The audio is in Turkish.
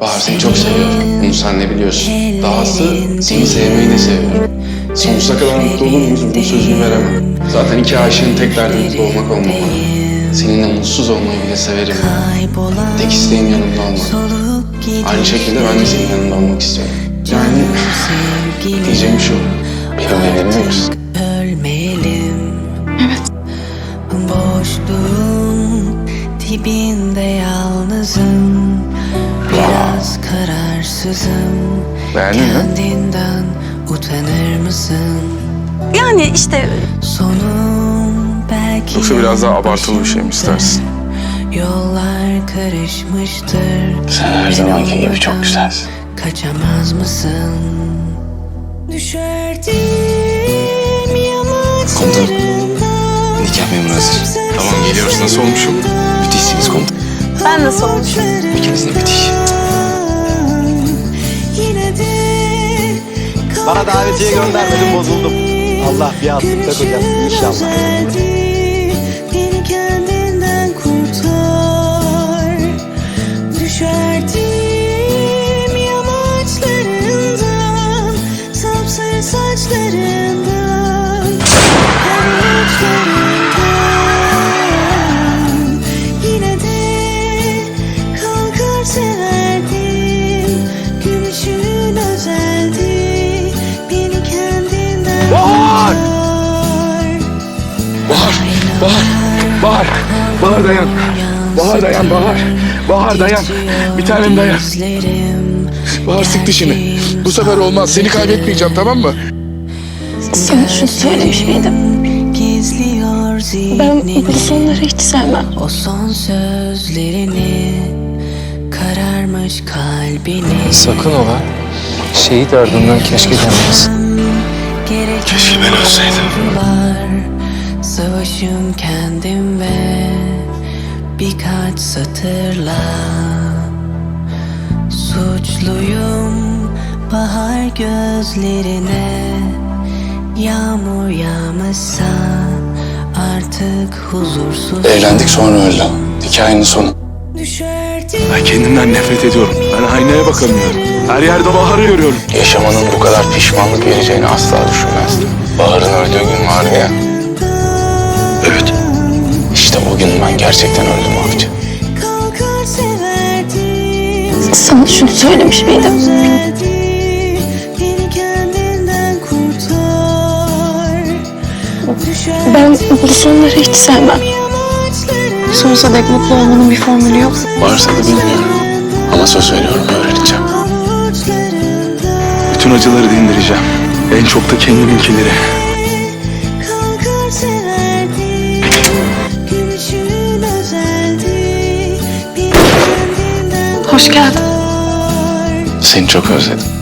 Bahar seni çok seviyor. Bunu sen ne biliyorsun. Dahası seni sevmeyi de seviyorum. Sonsuza kadar mutlu olur muyuz bunun sözünü veremem. Zaten iki aşığın tek derdi mutlu olmak olmamalı. Seninle mutsuz olmayı bile severim. Tek isteğim yanımda olmak. Aynı şekilde ben de senin yanında olmak istiyorum. Yani diyeceğim şu. Benimle evlenir misin? Evet. Boşluğun dibinde yalnızım. Kararsızım. Beğendin mi? Kendinden utanır mısın? Yani işte Sonum belki Yoksa biraz daha abartılı bir şey mi istersin? Yollar karışmıştır. Sen her zamanki gibi çok güzelsin. Kaçamaz mısın? Düşerdim yamaçlarından. Nikah memuru hazır. Tamam geliyoruz. Nasıl olmuşum? Müthişsiniz komutanım. ben nasıl olmuşum? İkiniz de müthiş. Bana davetiye göndermedin bozuldum. Allah bir yastıkta kocasın inşallah. Bahar! Bahar! Bahar! Bahar dayan! Bahar dayan Bahar! Bahar dayan! Bir tanem dayan! Bahar sık dişini. Bu sefer olmaz. Seni kaybetmeyeceğim tamam mı? Sana şunu söylemiş miydim? Gizliyor Ben bu sonları hiç sevmem. O son sözlerini Kararmış kalbini Sakın ola. Şehit ardından keşke denmez. Keşke ben ölseydim. Savaşım kendim ve Birkaç satırla Suçluyum bahar gözlerine Yağmur yağmışsa artık huzursuz Evlendik sonra öldü. Hikayenin sonu. Ben kendimden nefret ediyorum. Ben aynaya bakamıyorum. Her yerde Bahar'ı görüyorum. Yaşamanın bu kadar pişmanlık vereceğini asla düşünmezdim. Bahar'ın öldüğü gün vardı ya. Gerçekten öldüm avcı. Sana şunu söylemiş miydim? Ben bu sonları hiç sevmem. Sonsuza dek mutlu olmanın bir formülü yok. Varsa da bilmiyorum. Ama söz veriyorum öğreneceğim. Bütün acıları dindireceğim. En çok da kendiminkileri. Hoş geldin. Seni çok özledim.